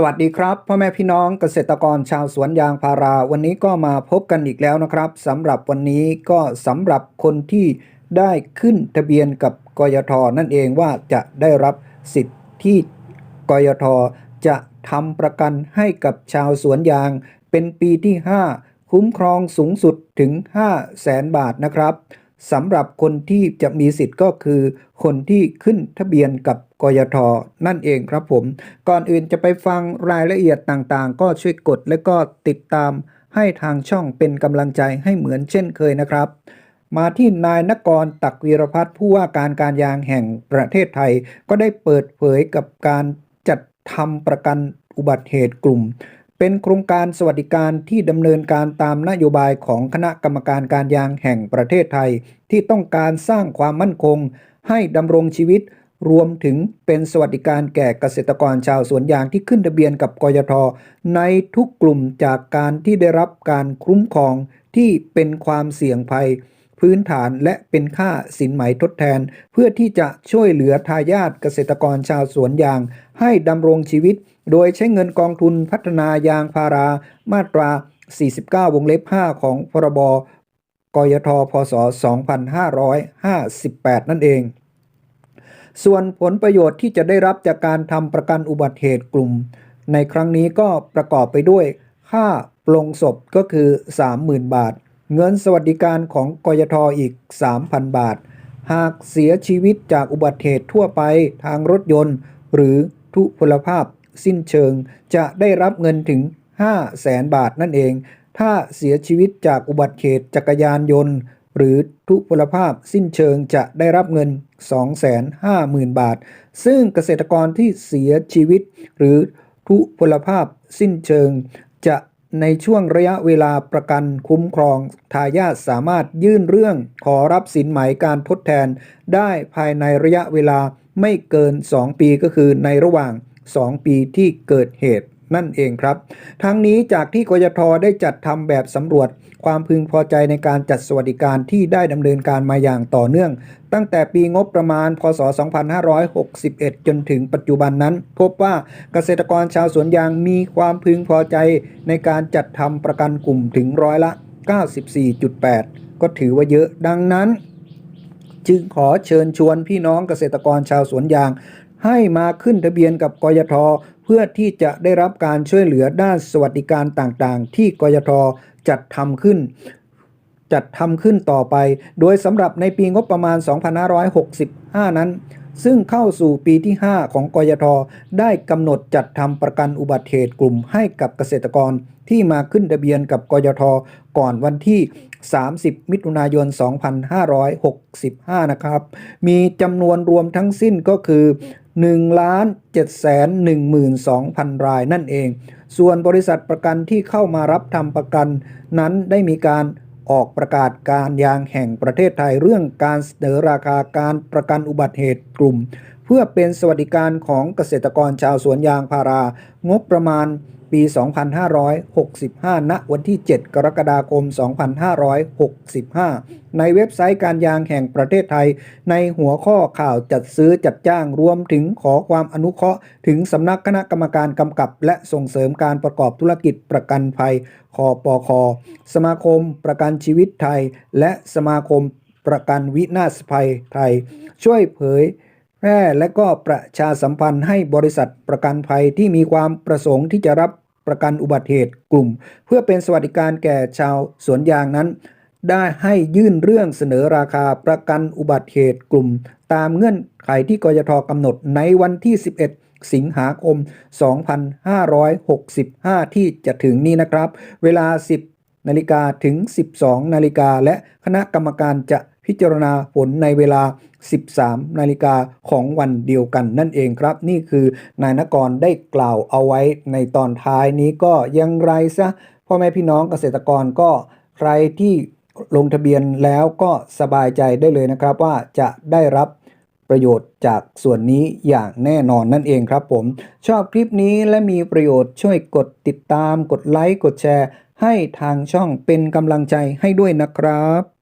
สวัสดีครับพ่อแม่พี่น้องเกษตรกรชาวสวนยางพารา วันนี้ก็มาพบกันอีกแล้วนะครับสำหรับวันนี้ก็สำหรับคนที่ได้ขึ้นทะเบียนกับกยทนั่นเองว่าจะได้รับสิทธิ์ที่กยทจะทำประกันให้กับชาวสวนยาง เป็นปีที่ 5 คุ้มครองสูงสุดถึง 5 0 0แสนบาทนะครับ สำหรับคนที่จะมีสิทธิ์ก็คือ คนที่ขึ้นทะเบียนกับกยทนั่นเองครับผม ก่อนอื่นจะไปฟังรายละเอียดต่างๆ ก็ช่วยกดและก็ติดตามให้ทางช่องเป็นกำลังใจให้เหมือนเช่นเคยนะครับ มาที่นายนกรตักวีรพัฒน์ผู้ว่าการการยางแห่งประเทศไทย ก็ได้เปิดเผยกับการจัดทำประกันอุบัติเหตุกลุ่ม เป็นโครงการสวัสดิการที่ดำเนินการตามนโยบายของคณะกรรมการการยางแห่งประเทศไทย ที่ต้องการสร้างความมั่นคง ให้ดำรงชีวิต รวมถึงเป็นสวัสดิการแก่เกษตรกรชาวสวนยางที่ขึ้นทะเบียนกับกยท ในทุกกลุ่มจากการที่ได้รับการคุ้มครองที่เป็นความเสี่ยงภัย พื้นฐานและเป็นค่าสินไหมทดแทน เพื่อที่จะช่วยเหลือทายาทเกษตรกรชาวสวนยาง ให้ดำรงชีวิต โดยใช้เงินกองทุนพัฒนายางพารามาตรา 49 วงเล็บ 5 ของพรบกยทพศ 2558 นั่นเอง ส่วนผลประโยชน์ที่จะได้รับจากการทำประกันอุบัติเหตุกลุ่ม ในครั้งนี้ก็ประกอบไปด้วย ค่าปลงศพก็คือ 30,000 บาท เงินสวัสดิการของกยทอีก 3,000 บาท หากเสียชีวิตจากอุบัติเหตุทั่วไปทางรถยนต์ หรือทุพพลภาพ สิ้นเชิง จะได้รับเงินถึง 5 0 0แสนบาทนั่นเอง ถ้าเสียชีวิตจากอุบัติเหตุจักรยานยนต์ หรือทุพพลภาพสิ้นเชิงจะได้รับเงิน 250,000 บาท ซึ่งเกษตรกรที่เสียชีวิต หรือทุพพลภาพสิ้นเชิง จะในช่วงระยะเวลาประกันคุ้มครอง ทายาทสามารถยื่นเรื่องขอรับสินไหมการทดแทน ได้ภายในระยะเวลาไม่เกิน 2 ปีก็คือในระหว่าง 2 ปีที่เกิดเหตุนั่นเองครับ ทั้งนี้จากที่กยทได้จัดทำแบบสำรวจ ความพึงพอใจในการจัดสวัสดิการที่ได้ดำเนินการมาอย่างต่อเนื่อง ตั้งแต่ปีงบประมาณ พศ 2561 จนถึงปัจจุบันนั้น พบว่าเกษตรกรชาวสวนยางมีความพึงพอใจในการจัดทำประกันกลุ่มถึงร้อยละ 94.8 ก็ถือว่าเยอะดังนั้น จึงขอเชิญชวนพี่น้องเกษตรกรชาวสวนยาง ให้มาขึ้นทะเบียนกับกยทเพื่อที่จะได้รับการช่วยเหลือด้านสวัสดิการต่างๆ ที่กยทจัดทำขึ้นจัดทำขึ้นต่อไป โดยสำหรับในปีงบประมาณ 2565 นั้น ซึ่งเข้าสู่ปีที่ 5 ของกยท ได้กำหนดจัดทำประกันอุบัติเหตุกลุ่มให้กับเกษตรกรที่มาขึ้นทะเบียนกับกยท ก่อนวันที่ 30 มิถุนายน 2565 นะครับ มีจำนวนรวมทั้งสิ้นก็คือ1 7 1 2 0 0 0 รายนั่นเอง ส่วนบริษัทประกันที่เข้ามารับทำประกันนั้นได้มีการออกประกาศการยางแห่งประเทศไทยเรื่องการเสนอราคาการประกันอุบัติเหตุกลุ่ม พื่อเป็นสวัสดิการของเกษตรกรชาวสวนยางพารา งบประมาณปี 2565 ณ วันที่ 7 กรกฎาคม 2565 ในเว็บไซต์การยางแห่งประเทศไทย ในหัวข้อข่าวจัดซื้อจัดจ้างรวมถึงขอความอนุเคราะห์ ถึงสำนักคณะกรรมการกำกับ และส่งเสริมการประกอบธุรกิจประกันภัยคอปคอสมาคมประกันชีวิตไทย และสมาคมประกันวินาศภัยไทย ช่วยเผย แพร่และก็ประชาสัมพันธ์ให้บริษัทประกันภัยที่มีความประสงค์ที่จะรับประกันอุบัติเหตุกลุ่ม เพื่อเป็นสวัสดิการแก่ชาวสวนยางนั้น ได้ให้ยื่นเรื่องเสนอราคาประกันอุบัติเหตุกลุ่ม ตามเงื่อนไขที่กยทกำหนดในวันที่ 11สิงหาคม 2565 ที่จะถึงนี้นะครับ เวลา 10 นาฬิกาถึง 12 นาฬิกาและคณะกรรมการจะ พิจารณาผลในเวลา 13 นาฬิกาของวันเดียวกันนั่นเองครับ นี่คือนายนกรได้กล่าวเอาไว้ในตอนท้ายนี้ก็ยังไรซะพ่อแม่พี่น้องเกษตรกรก็ใครที่ลงทะเบียนแล้วก็สบายใจได้เลยนะครับว่าจะได้รับประโยชน์จากส่วนนี้อย่างแน่นอนนั่นเองครับผม ชอบคลิปนี้และมีประโยชน์ช่วยกดติดตาม กดไลค์ กดแชร์ ให้ทางช่องเป็นกำลังใจให้ด้วยนะครับ